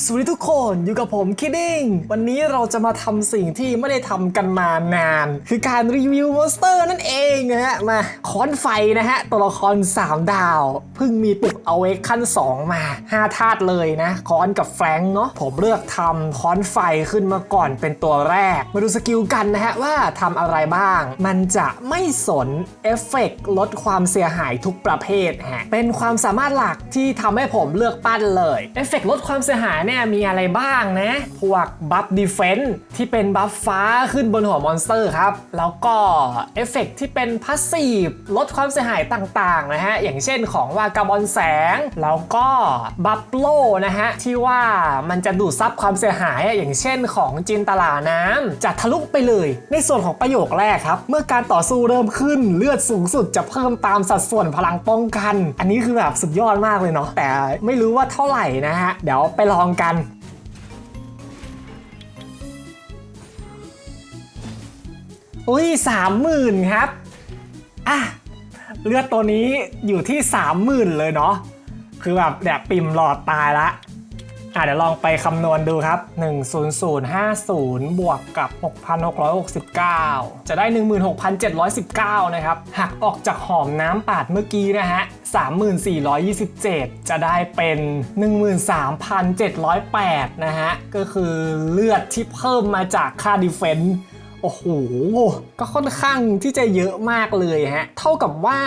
สวัสดีทุกคนอยู่กับผมคิดดิ้งวันนี้เราจะมาทำสิ่งที่ไม่ได้ทำกันมานาน คือการรีวิวมอนสเตอร์นั่นเองนะฮะมาค้อนไฟนะฮะ ตัวละคร 3 ดาว เพิ่งมีปุกเอาเวกขั้น 2 มา 5 ธาตุเลยนะ ค้อนกับแฟรงเนาะผมเลือกทำค้อนไฟขึ้นมาก่อนเป็นตัวแรก มาดูสกิลกันนะฮะว่าทำอะไรบ้าง มันจะไม่สนเอฟเฟกต์ลดความเสียหายทุกประเภทฮะเป็นความสามารถหลักที่ทำให้ผมเลือกปั้นเลยเอฟเฟกต์ลดความเสียหายเนี่ยมีอะไรบ้างนะ พวกบัฟดีเฟนต์ที่เป็นบัฟฟ้าขึ้นบนหัวมอนสเตอร์ครับ แล้วก็เอฟเฟกต์ที่เป็นพาสซีฟลดความเสียหายต่างๆนะฮะ อย่างเช่นของวากาบอลแสง แล้วก็บัฟโลนะฮะ ที่ว่ามันจะดูดซับความเสียหาย อย่างเช่นของจินตลาน้ำจะทะลุไปเลย ในส่วนของประโยคแรกครับ เมื่อการต่อสู้เริ่มขึ้นเลือดสูงสุดจะเพิ่มตามสัดส่วนพลังป้องกัน อันนี้คือแบบสุดยอดมากเลยเนาะแต่ไม่รู้ว่าเท่าไหร่นะฮะเดี๋ยวไปลองกัน อุ้ยสามหมื่นครับ อะ เลือดตัวนี้อยู่ที่สามหมื่นเลยเนาะ คือแบบแบบปิ่มหลอดตายละ อะเดี๋ยวลองไปคำนวณดูครับ 10050 บวกกับ 6,669 จะได้ 16,719 นะครับ หักออกจากหอมน้ำปาดเมื่อกี้นะฮะ 3427 จะได้เป็น 13,708 นะฮะ ก็คือเลือดที่เพิ่มมาจากค่าดีเฟนซ์ โอ้โห ก็ค่อนข้างที่จะเยอะมากเลยฮะ เท่ากับว่า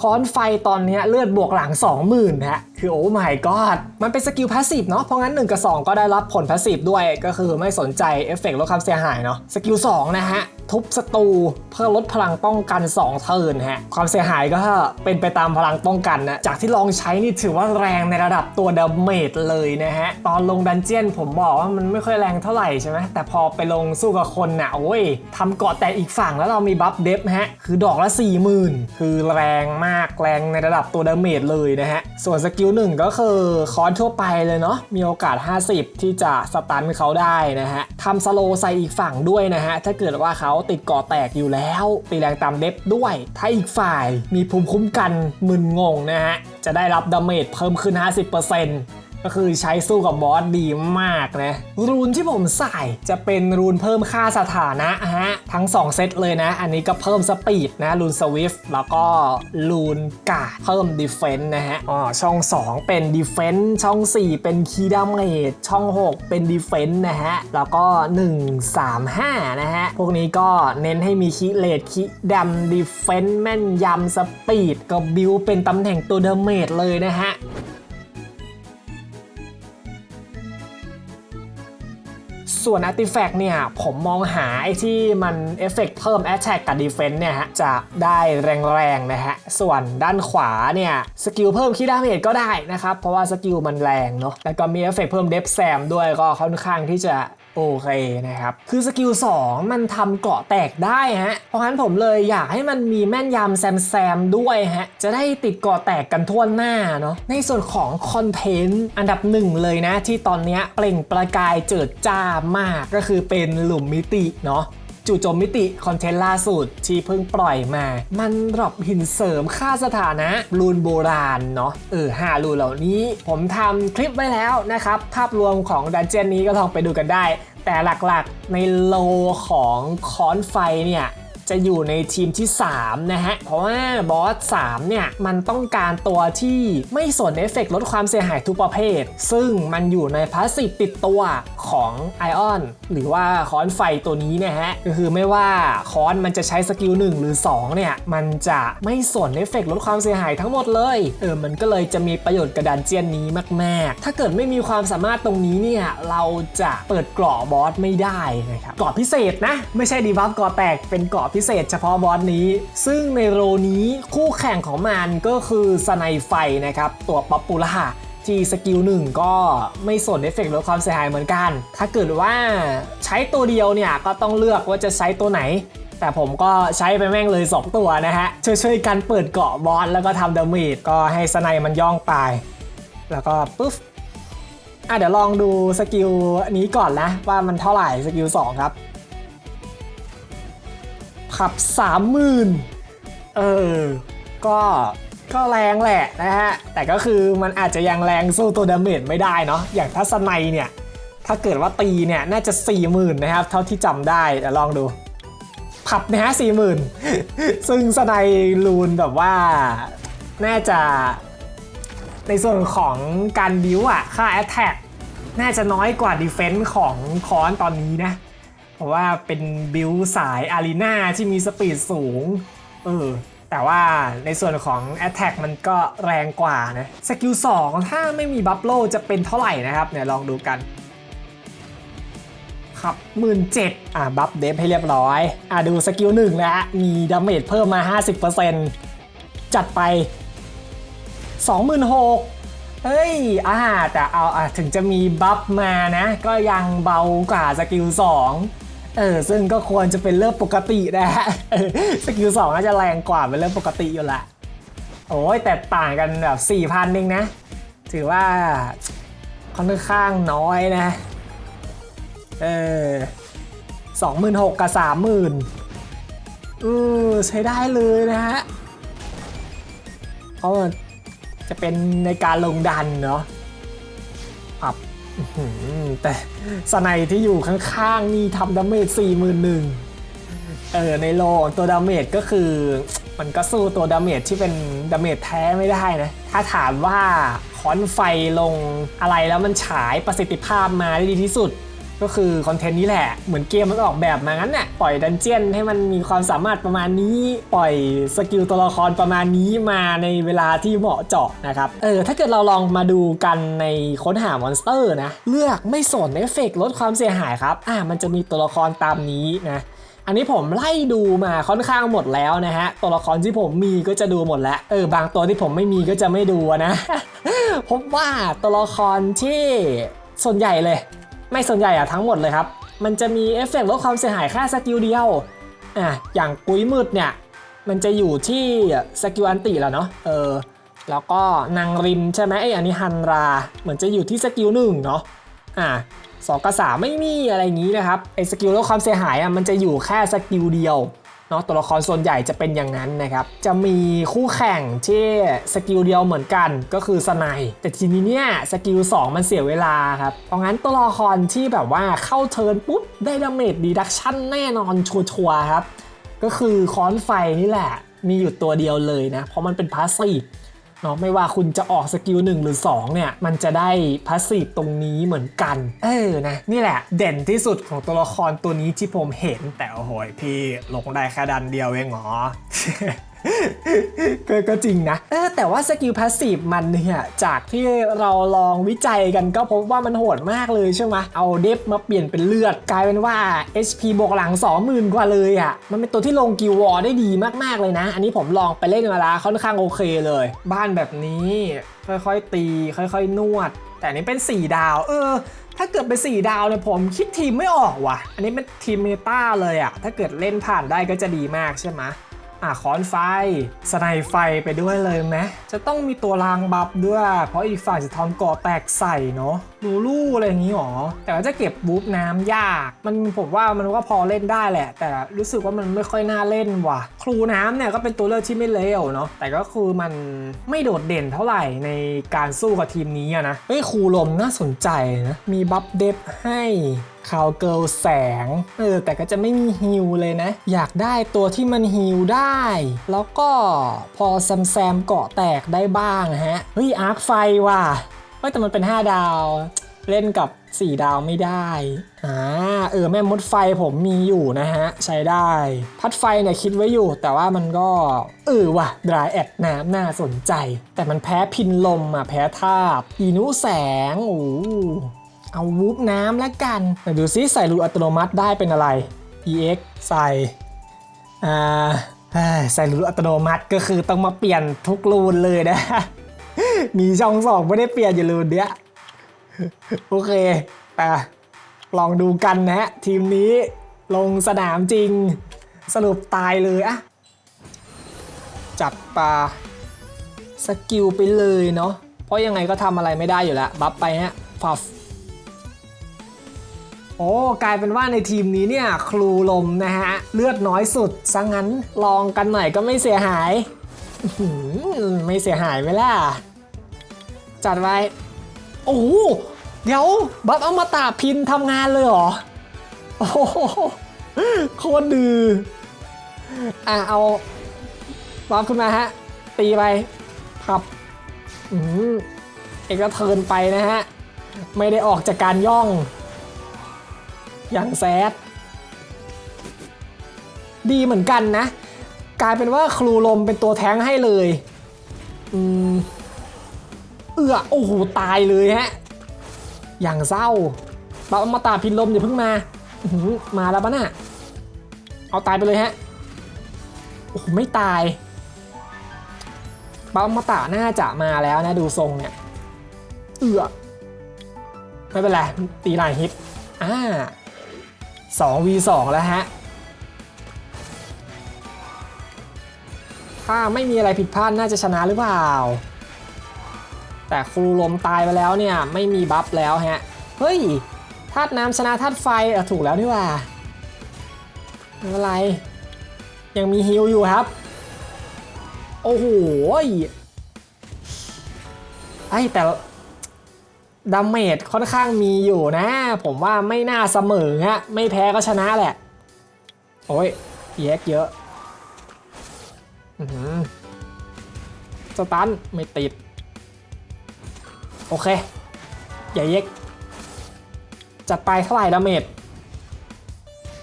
ค้อนไฟตอนนี้เลือดบวกหลัง 20,000ฮะ คือโอ้ my god มันเป็นสกิลพาสซีฟเนาะ เพราะงั้น 1 กับ 2 ก็ได้รับผลพาสซีฟด้วย ก็คือไม่สนใจเอฟเฟกต์ลดความเสียหายเนาะ สกิล2นะฮะทุบศัตรูเพื่อลดพลังป้องกัน 2 เทิร์นฮะ ความเสียหายก็เป็นไปตามพลังป้องกันนะ จากที่ลองใช้นี่ถือว่าแรงในระดับตัวดาเมจเลยนะฮะ ตอนลงดันเจียนผมบอกว่ามันไม่ค่อยแรงเท่าไหร่ใช่ไหมแต่พอไปลงสู้กับคนน่ะโอ้ยทำเกาะแต่อีกฝั่งแล้วเรามีบัฟเดฟฮะ คือดอกละ 40,000 คือแรงมากแรงในระดับตัวดาเมจเลยนะฮะ ส่วนสกิลหนึ่งก็คือคอนทั่วไปเลยเนาะมีโอกาส 50 ที่จะสตันเขาได้นะฮะทำสโลใส่อีกฝั่งด้วยนะฮะ ถ้าเกิดว่าเขาติดเกาะแตกอยู่แล้ว ตีแรงตามเดฟด้วย ถ้าอีกฝ่ายมีภูมิคุ้มกันมึนงงนะฮะจะได้รับดาเมจเพิ่มขึ้น 50% ก็คือใช้สู้กับบอสดีมากนะ รูนที่ผมใส่จะเป็นรูนเพิ่มค่าสถานะฮะ ทั้ง 2 เซตเลยนะ อันนี้ก็เพิ่มสปีดนะ รูนสวิฟต์แล้วก็รูนกาดเพิ่มดีเฟนต์นะฮะ อ๋อ ช่อง 2 เป็นดีเฟนต์ช่อง 4 เป็นคีดาเมจช่อง 6 เป็นดีเฟนต์นะฮะ แล้วก็ 1 3 5 นะฮะ พวกนี้ก็เน้นให้มีคีเลดคีดัมดีเฟนต์แม่นยำสปีดก็บิวเป็นตำแหน่งตัวเดเมจเลยนะฮะ ส่วน Artifact เนี่ยผมมองหาไอ้ที่มันเอฟเฟกเพิ่ม Attack กับ Defense เนี่ยฮะจะได้แรงๆนะฮะส่วนด้านขวาเนี่ยสกิลเพิ่มคีดาเมจก็ได้นะครับ เพราะว่าสกิลมันแรงเนาะแล้วก็มีเอฟเฟกเพิ่มเดฟแซมด้วยก็ค่อนข้างที่จะ โอเคนะครับ คือสกิล2มันทำเกาะแตกได้ฮะ เพราะฉะนั้นผมเลยอยากให้มันมีแม่นยำแซมแซมด้วยฮะ จะได้ติดเกาะแตกกันทั่วหน้าเนาะ ในส่วนของคอนเทนต์อันดับหนึ่งเลยนะ ที่ตอนนี้เปล่งประกายเจิดจ้ามากก็คือเป็นหลุมมิติเนาะ จู่โจมมิติคอนเทนต์ล่าสุดที่เพิ่งปล่อยมา มันดรอปหินเสริมค่าสถานะรูนโบราณเนาะเออห้ารูนเหล่านี้ผมทำคลิปไว้แล้วนะครับ ภาพรวมของดันเจียนนี้ก็ลองไปดูกันได้ แต่หลักๆในโลของคอนไฟเนี่ย จะอยู่ในทีมที่ 3 นะฮะ เพราะว่าบอส3เนี่ย มันต้องการตัวที่ไม่สนเอฟเฟกต์ลดความเสียหายทุกประเภท ซึ่งมันอยู่ในพาสซีฟติดตัวของไอออนหรือว่าคอนไฟตัวนี้เนะฮะ ก็คือไม่ว่าคอนมันจะใช้สกิล1หรือ 2 เนี่ย มันจะไม่สนเอฟเฟกต์ลดความเสียหายทั้งหมดเลยเออมันก็เลยจะมีประโยชน์กับดันเจียนนี้มากๆ ถ้าเกิดไม่มีความสามารถตรงนี้เนี่ยเราจะเปิดเกราะบอสไม่ได้นะครับเกราะพิเศษนะ ไม่ใช่ดีบัฟเกราะแตกเป็นเกราะพิเศษเฉพาะบอสนี้ ซึ่งในโรนี้คู่แข่งของมันก็คือสไนไฟนะครับ ตัวป๊อปปูล่าที่สกิลหนึ่งก็ไม่สนเอฟเฟกต์ลดความเสียหายเหมือนกัน ถ้าเกิดว่าใช้ตัวเดียวเนี่ยก็ต้องเลือกว่าจะใช้ตัวไหน แต่ผมก็ใช้ไปแม่งเลย 2 ตัวนะฮะ ช่วยๆกันเปิดเกาะบอสแล้วก็ทำดาเมจก็ให้สไนมันย่องตาย แล้วก็ปุ๊บอะเดี๋ยวลองดูสกิลนี้ก่อนนะว่ามันเท่าไหร่สกิล2ครับ ขับ 30,000 เออ ก็ก็แรงแหละนะฮะ แต่ก็คือมันอาจจะยังแรงสู้ตัวดาเมจไม่ได้เนาะอย่างทัศนัยเนี่ย ถ้าเกิดว่าตีเนี่ย น่าจะ 40,000 นะครับ เท่าที่จำได้เดี๋ยวลองดูผับนะฮะสี่หมื่นซึ่งสไนลูนแบบว่าน่าจะในส่วนของการบิวอะค่าแอตแทกน่าจะน้อยกว่าดีเฟนส์ของคอนตอนนี้นะ เพราะว่าเป็นบิวสายอารีนาที่มีสปีดสูง เออ แต่ว่าในส่วนของ Attack มันก็แรงกว่านะ สกิล 2 ถ้าไม่มีบัฟโลจะเป็นเท่าไหร่นะครับเนี่ยลองดูกันครับหมื่นเจ็ดอะบัฟเดฟให้เรียบร้อย อะดูสกิลหนึ่งแล้ว มีดาเมจเพิ่มมา 50%จัดไป 26,000เฮ้ย อ่าแต่เอาอะถึงจะมีบัฟมานะ ก็ยังเบากว่าสกิล2 เออซึ่งก็ควรจะเป็นเรื่องปกตินะฮะสกิล2น่าจะแรงกว่าเป็นเรื่องปกติอยู่ละโอ้ยแต่ต่างกันแบบ4,000เองนะ ถือว่าค่อนข้างน้อยนะ เออสองหมื่นหกกับสามหมื่นเออใช้ได้เลยนะฮะเพราะจะเป็นในการลงดันเนาะอับอ แต่สไนที่อยู่ข้างๆนี่ทำดาเมจ4 1 0 0 0เออในโลตัวดาเมจก็คือมันก็สู้ตัวดาเมจที่เป็นดาเมจแท้ไม่ได้นะ ถ้าถามว่าค้อนไฟลงอะไรแล้วมันฉายประสิทธิภาพมาได้ดีที่สุด ก็คือคอนเทนต์นี้แหละ เหมือนเกมมันออกแบบมางั้นน่ะปล่อยดันเจียนให้มันมีความสามารถประมาณนี้ ปล่อยสกิลตัวละครประมาณนี้มาในเวลาที่เหมาะเจาะนะครับเออถ้าเกิดเราลองมาดูกันในค้นหามอนสเตอร์นะ เลือกไม่สนเอฟเฟกลดความเสียหายครับอ่ามันจะมีตัวละครตามนี้นะอันนี้ผมไล่ดูมาค่อนข้างหมดแล้วนะฮะ ตัวละครที่ผมมีก็จะดูหมดแล้ว เออบางตัวที่ผมไม่มีก็จะไม่ดูนะพบว่าตัวละครที่ส่วนใหญ่เลย ไม่ส่วนใหญ่อะทั้งหมดเลยครับ มันจะมีเอฟเฟกต์ลดความเสียหายแค่สกิลเดียวอะอย่างกุ้ยมืดเนี่ยมันจะอยู่ที่สกิลอันติแล้วเนาะเออแล้วก็นางริมใช่ไหมไออันนี้ฮันรา เหมือนจะอยู่ที่สกิลหนึ่งเนาะอะสองกับสามไม่มีอะไรอย่างนี้นะครับไอสกิลลดความเสียหายอะมันจะอยู่แค่สกิลเดียว เนาะตัวละครส่วนใหญ่จะเป็นอย่างนั้นนะครับ จะมีคู่แข่งที่สกิลเดียวเหมือนกันก็คือสไนด์แต่ทีนี้เนี่ยสกิล2มันเสียเวลาครับ เพราะงั้นตัวละครที่แบบว่าเข้าเทิร์นปุ๊บ ได้ดาเมจดีดักชั่นแน่นอนชัวร์ครับ ก็คือค้อนไฟนี่แหละ มีอยู่ตัวเดียวเลยนะ เพราะมันเป็นพาสซีฟ เนาะไม่ว่าคุณจะออกสกิล1หรือ2เนี่ยมันจะได้พาสซีฟตรงนี้เหมือนกัน เออนะนี่แหละ เด่นที่สุดของตัวละครตัวนี้ที่ผมเห็นแต่โอ้โหพี่ลงได้แค่ดันเดียวเองเหรอ ก็ก็จริงนะเออแต่ว่าสกิลพาสซีฟมันเนี่ยจากที่เราลองวิจัยกันก็พบว่ามันโหดมากเลยใช่ไหมเอาเดฟมาเปลี่ยนเป็นเลือดกลายเป็นว่า HP บวกหลัง 20,000 กว่าเลยอะ่ะ มันเป็นตัวที่ลงกิลวอร์ได้ดีมากๆเลยนะ อันนี้ผมลองไปเล่นมาแล้วค่อนข้างโอเคเลย บ้านแบบนี้ค่อยๆตี ค่อยๆ นวด แต่อันนี้เป็น 4 ดาว เออ ถ้าเกิดเป็น 4 ดาวเนี่ยผมคิดทีมไม่ออกว่ะ อันนี้เป็นทีมเมตาเลยอะถ้าเกิดเล่นผ่านได้ก็จะดีมากใช่ไหม อะคอนไฟสไนไฟไปด้วยเลยไหมจะต้องมีตัวรางบัฟด้วย เพราะอีกฝ่ายจะทำเกาะแตกใส่เนาะลูลูอะไรอย่างนี้หรอ แต่ว่าจะเก็บบูฟน้ำยาก มันผมว่ามันก็พอเล่นได้แหละ แต่รู้สึกว่ามันไม่ค่อยน่าเล่นว่ะ ครูน้ำเนี่ยก็เป็นตัวเลือกที่ไม่เลวเนาะ แต่ก็คือมันไม่โดดเด่นเท่าไหร่ในการสู้กับทีมนี้นะ เฮ้ยครูลมน่าสนใจนะ มีบัฟเดฟให้คาวเกิลแสง เออ แต่ก็จะไม่มีฮิลเลยนะ อยากได้ตัวที่มันฮิลได้ แล้วก็พอแซมแซมเกาะแตกได้บ้างฮะ เฮ้ยอาร์คไฟว่ะ เฮ้ยแต่มันเป็น 5 ดาว เล่นกับ 4 ดาวไม่ได้อ่าเออแม่มดไฟผมมีอยู่นะฮะ ใช้ได้ พัดไฟเนี่ยคิดไว้อยู่ แต่ว่ามันก็เออว่ะดรายแอดน้ำน่าสนใจ แต่มันแพ้พินลมอะ แพ้ธาตุอีนุแสงโอ้เอาวูบน้ำล้วกันแต่ดูซิใส่รูอัตโนมัติได้เป็นอะไร EX ใส่อ่าใส่รูอัตโนมัติก็คือต้องมาเปลี่ยนทุกรูนเลยนะ มีช่องสองไม่ได้เปลี่ยนอยู่รูนเนี้ยโอเคไปลองดูกันนะฮะ ทีมนี้ลงสนามจริง สรุปตายเลยอะจัดปลาสกิลไปเลยเนาะเพราะยังไงก็ทำอะไรไม่ได้อยู่แล้ว บัฟไปฮะฟัฟโอ้กลายเป็นว่าในทีมนี้เนี่ยครูลมนะฮะ เลือดน้อยสุดซะงั้นลองกันหน่อยก็ไม่เสียหาย ไม่เสียหายไหมล่ะ จัดไว้ โอ้โหเดี๋ยวบัฟเอามาตาพินทำงานเลยเหรอ โอ้โหโคตรดื้ออะเอาบัฟขึ้นมาฮะ ตีไปพับอืมเอกเทินไปนะฮะ ไม่ได้ออกจากการย่อง อย่างแซดดีเหมือนกันนะ กลายเป็นว่าครูลมเป็นตัวแท้งให้เลย อืม เอือโอ้โหตายเลยฮะ อย่างเศร้าปามาตาพินลมอย่าเพิ่งมาหืมาแล้วปะน่ะเอาตายไปเลยฮะ โอ้โหไม่ตายปามาตาน่าจะมาแล้วนะดูทรงเนี่ย เอือไม่เป็นไรตีลายฮิตอ่าสองวีสองแล้วฮะถ้าไม่มีอะไรผิดพลาดน่าจะชนะหรือเปล่า แต่ครูลมตายไปแล้วเนี่ยไม่มีบัฟแล้วฮะ เฮ้ยธาตุน้ำชนะธาตุไฟออถูกแล้วนี่ว่าไม่เป็นไร ยังมีฮิลอยู่ครับ โอ้โหไอ้แต่ดาเมจค่อนข้างมีอยู่นะ ผมว่าไม่น่าเสมอฮะ ไม่แพ้ก็ชนะแหละ โอ้ยแยกเยอะอื้อหือสตันไม่ติด โอเค อย่าเย็ก จัดไปเท่าไหร่ดาเมจ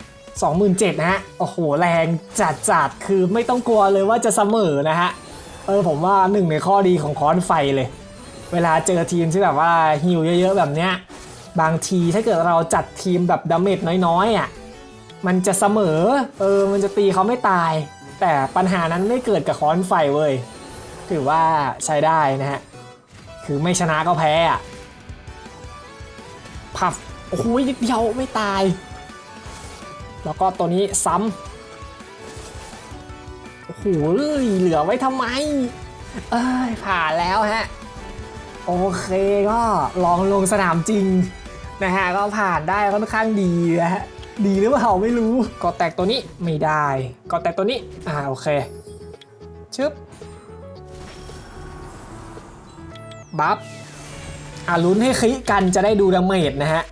27,000นะฮะ โอ้โห แรงจัดจัดๆคือไม่ต้องกลัวเลยว่าจะเสมอนะฮะ เออผมว่าหนึ่งในข้อดีของค้อนไฟเลย เวลาเจอทีมที่แบบว่าฮิวเยอะๆแบบเนี้ย บางทีถ้าเกิดเราจัดทีมแบบดาเมจน้อยๆอะ มันจะเสมอ เออ มันจะตีเขาไม่ตาย แต่ปัญหานั้นไม่เกิดกับค้อนไฟเว้ย ถือว่าใช้ได้นะฮะ คือไม่ชนะก็แพ้อะพับโอ้โหนิดเดียวไม่ตาย แล้วก็ตัวนี้ซ้ำโอ้โหเหลือไว้ทำไม เอ้ยผ่านแล้วฮะ โอเคก็ลองลงสนามจริงนะฮะก็ผ่านได้ค่อนข้างดีนะฮะดีหรือเปล่าไม่รู้ ก็แตกตัวนี้ไม่ได้ ก็แตกตัวนี้ อ่าโอเค ชึบ บัฟอะลุ้นให้คลิกันจะได้ดูดาเมจนะฮะ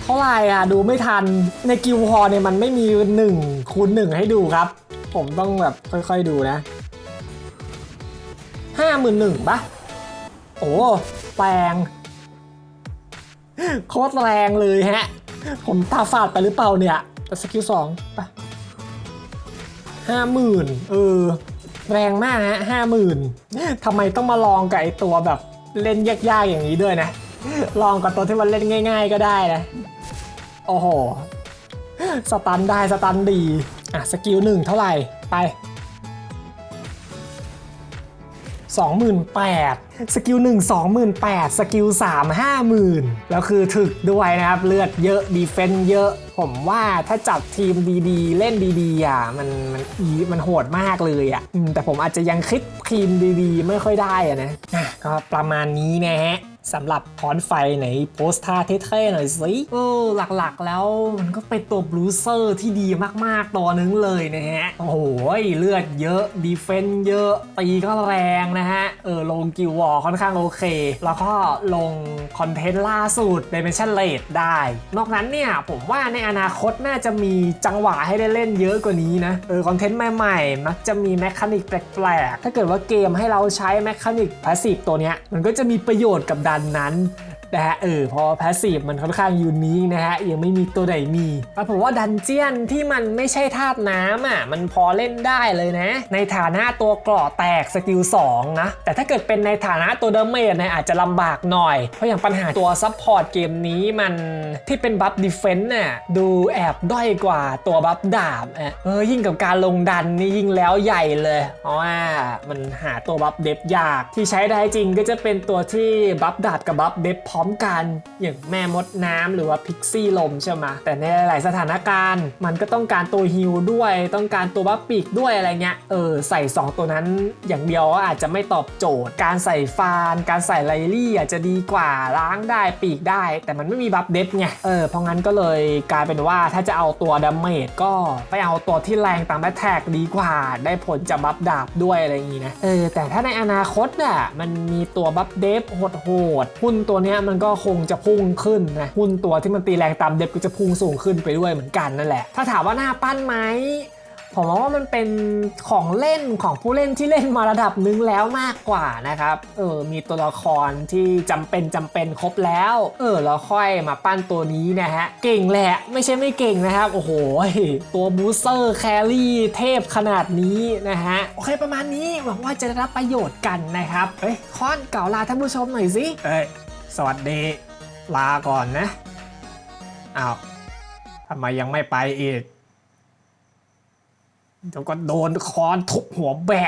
เท่าไหร่อะดูไม่ทันในกิลด์ฮอเนี่ยมันไม่มี1คูณ1ให้ดูครับ ผมต้องแบบค่อยๆดูนะห้าหมื่นหนึ่งปะโอ้แรงโคตรแรงเลยฮะ ผมตาฝาดไปหรือเปล่าเนี่ยแต่สกิลสองปะห้าหมื่นเออ แรงมากฮะห้าหมื่นทำไมต้องมาลองกับไอตัวแบบเล่นยากๆอย่างนี้ด้วยนะ ลองกับตัวที่มันเล่นง่าย ๆ ก็ได้นะ โอ้โห สตันได้สตันดี อะ สกิลหนึ่งเท่าไหร่ ไป 28,000 สกิล 1 28,000 สกิล 3 50,000 แล้วคือถึกด้วยนะครับ เลือดเยอะ ดีเฟนต์เยอะ ผมว่าถ้าจัดทีมดีๆ เล่นดีๆอะมันมันอีมันโหดมากเลยอะแต่ผมอาจจะยังคิดทีมดีๆ ไม่ค่อยได้อะนะก็ประมาณนี้นะฮะ สำหรับคอนไฟไหนโพสท่าเท่ๆหน่อยสิเออหลักๆแล้วมันก็เป็นตัวบลูเซอร์ที่ดีมากๆตัวนึงเลยนะฮะ โอ้โหเลือดเยอะดีเฟนต์เยอะ ตีก็แรงนะฮะ เออลงกิววอลค่อนข้างโอเค แล้วก็ลงคอนเทนต์ล่าสุด Dimension Rate ได้ นอกนั้นเนี่ย ผมว่าในอนาคตน่าจะมีจังหวะให้ได้เล่นเยอะกว่านี้นะ เออคอนเทนต์ใหม่ๆ มักจะมีแมคานิกแปลกๆ ถ้าเกิดว่าเกมให้เราใช้แมคานิกพาสซีฟตัวเนี้ยมันก็จะมีประโยชน์กับดการนั้น นะฮะเออพอพาสซีฟมันค่อนข้างยูนิคนะฮะยังไม่มีตัวไหนมีแล้วผมว่าดันเจียนที่มันไม่ใช่ธาตุน้ำอะมันพอเล่นได้เลยนะ ในฐานะตัวเกราะแตกสกิล2นะแต่ถ้าเกิดเป็นในฐานะตัวเดเมจเนี่ยอาจจะลำบากหน่อย เพราะอย่างปัญหาตัวซับพอร์ตเกมนี้มันที่เป็นบัฟดิเฟนต์น่ะดูแอบด้อยกว่าตัวบัฟดาบอะเออยิ่งกับการลงดันนี่ยิ่งแล้วใหญ่เลยเพราะว่ามันหาตัวบัฟเดฟยากที่ใช้ได้จริงก็จะเป็นตัวที่บัฟดาบกับบัฟเดฟพร้อมมกัน อย่างแม่มดน้ำหรือว่าพิกซี่ลมใช่ไหมแต่ในหลายสถานการณ์ มันก็ต้องการตัวฮิลด้วย ต้องการตัวบัฟปีกด้วยอะไรเงี้ยเออใส่ 2 ตัวนั้นอย่างเดียวอาจจะไม่ตอบโจทย์ การใส่ฟาน การใส่ไลลี่อาจจะดีกว่าล้างได้ปีกได้ แต่มันไม่มีบัฟเดฟไงเออเพราะงั้นก็เลยกลายเป็นว่าถ้าจะเอาตัวดาเมจก็ไปเอาตัวที่แรงตามแอตแทกดีกว่า ได้ผลจากบัฟดาบด้วยอะไรอย่างงี้นะเออแต่ถ้าในอนาคตอะมันมีตัวบัฟเดฟโหดๆหุ้นตัวเนี้ยมันก็คงจะพุ่งขึ้นนะหุ้นตัวที่มันตีแรงตามเดฟก็จะพุ่งสูงขึ้นไปด้วยเหมือนกันนั่นแหละ ถ้าถามว่าน่าปั้นไหมผมว่ามันเป็นของเล่นของผู้เล่นที่เล่นมาระดับหนึงแล้วมากกว่านะครับ เออ มีตัวละครที่จำเป็นจำเป็นครบแล้ว เออแล้วค่อยมาปั้นตัวนี้นะฮะ เก่งแหละ ไม่ใช่ไม่เก่งนะครับ โอ้โห ตัวบูสเตอร์แครี่เทพขนาดนี้นะฮะ โอเคประมาณนี้หวังว่าจะได้รับประโยชน์กันนะครับ เอ้ยคอนเก่าลาท่านผู้ชมหน่อยสิ เอ้ย สวัสดี ลาก่อนนะอ้าวทำไมยังไม่ไปอีกเดี๋ยวก็โดนคอนทุบหัวแบะ